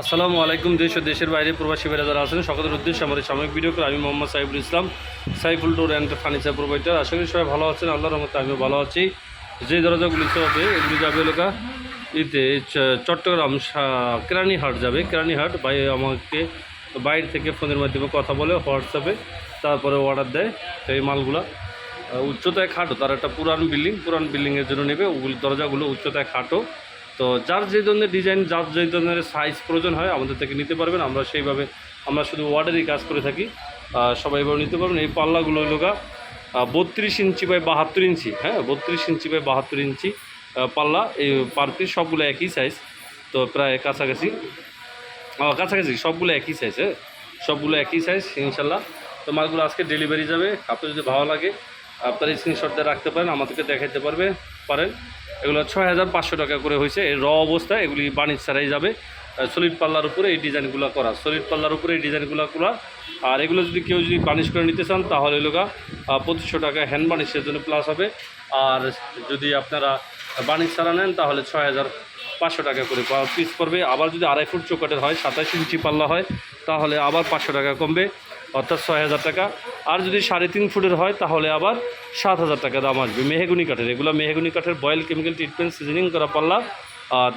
আসসালামু আলাইকুম, দেশ ও দেশের বাইরে প্রবাসী ভাইরা যারা আছেন, সকলের উদ্দেশ্যে আমাদের সাময়িক ভিডিও করে আমি Mohammad Saiful Islam, Saiful door and furniture provider. আশা করি সবাই ভালো আছেন, আল্লাহর রহমতে আমিও ভালো আছি। যে দরজাগুলি হবে এগুলি যাবে এলাকা ইতে চট্টগ্রাম কেরানীহাট যাবে। কেরানীহাট, ভাই আমাকে বাইরে থেকে ফোনের মাধ্যমে কথা বলে হোয়াটসঅ্যাপে তারপরে অর্ডার দেয় তো এই মালগুলা উচ্চতায় খাটো, তার একটা পুরান বিল্ডিং পুরান বিল্ডিংয়ের জন্য নেবে, ওগুলো দরজাগুলো উচ্চতায় খাটো। তো যার যে ধরনের ডিজাইন যার যে ধরনের সাইজ প্রয়োজন হয়, আমাদের থেকে নিতে পারবেন। আমরা সেইভাবে, আমরা শুধু ওয়ার্ডারই কাজ করে থাকি। সবাই এভাবে নিতে পারবেন। এই পাল্লাগুলো গা বত্রিশ ইঞ্চি বাই বাহাত্তর ইঞ্চি হ্যাঁ বত্রিশ ইঞ্চি বাই বাহাত্তর ইঞ্চি পাল্লা। এই পার সবগুলো একই সাইজ তো প্রায় কাছাকাছি। কাছাকাছি, সবগুলো একই সাইজ হ্যাঁ সবগুলো একই সাইজ ইনশাল্লাহ। তো মালগুলো আজকে ডেলিভারি যাবে। আপনার যদি ভালো লাগে আপনার স্ক্রিনশট দিয়ে রাখতে পারেন, আমাদেরকে দেখাতে পারবে, পারেন। এগুলো ছয় হাজার পাঁচশো টাকা করে হয়েছে। এই র অবস্থায় এগুলি বাণিজ্য ছাড়াই যাবে। সলিড পাল্লার উপরে এই ডিজাইনগুলো করা। সলিড পাল্লার উপরে এই ডিজাইনগুলো করা। আর এগুলো যদি কেউ যদি বানিশ করে নিতে চান, তাহলে এলোকা পঁচিশশো টাকা হ্যান্ড বানিশের জন্য প্লাস হবে। আর যদি আপনারা বানিশ ছাড়া নেন, তাহলে ছয় হাজার পাঁচশো টাকা করে পিস পড়বে। আবার যদি আড়াই ফুট চৌকাটের হয় সাতাশ ইঞ্চি পাল্লা হয়, তাহলে আবার পাঁচশো টাকা কমবে। অর্থাৎ ছয় হাজার টাকা। আর যদি সাড়ে তিন ফুটের হয়, তাহলে আবার সাত হাজার টাকা দাম আসবে। মেহেগুনি কাঠের, এগুলো মেহেগুনি কাঠের বয়েল কেমিক্যাল ট্রিটমেন্ট সিজনিং করা পাল্লা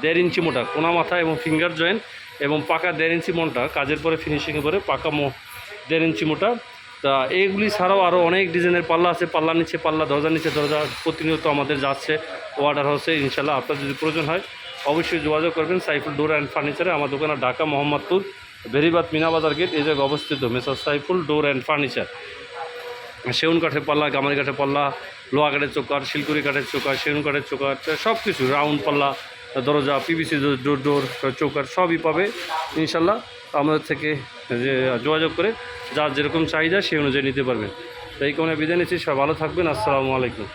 দেড় ইঞ্চি মোটা, কোনা মাথা এবং ফিঙ্গার জয়েন্ট এবং পাকা দেড় ইঞ্চি মোটা কাজের পরে ফিনিশিংয়ের পরে পাকা মো, দেড় ইঞ্চি মোটা। তা এইগুলি ছাড়াও আরও অনেক ডিজাইনের পাল্লা আছে পাল্লা নিচে পাল্লা দরজা নিচে দরজা প্রতিনিয়ত আমাদের যাচ্ছে অর্ডার হচ্ছে ইনশাল্লাহ আপনার যদি প্রয়োজন হয়, অবশ্যই যোগাযোগ করবেন সাইফুল ডোর অ্যান্ড ফার্নিচারে, আমার দোকানে ঢাকা মোহাম্মদপুর বেরিবাদ মিনাবাজার গেট, এই জায়গায় অবস্থিত messrs Saiful, door and furniture. সেগুন কাঠের পাল্লা গামারি কাঠের পাল্লা লোহা কাঠের চোকার শিলকুড়ি কাঠের চোকার সেগুন কাঠের চোকার সব কিছু, রাউন্ড পাল্লা, দরজা, পিভিসি ডোর ডোর চৌকার সবই পাবে, ইনশাল্লাহ। আমাদের থেকে যে, যোগাযোগ করে, যার যেরকম চাহিদা, সেই অনুযায়ী নিতে পারবেন। তো এই কোনো বিদায় নিচ্ছি সব ভালো থাকবেন, আসসালামু আলাইকুম।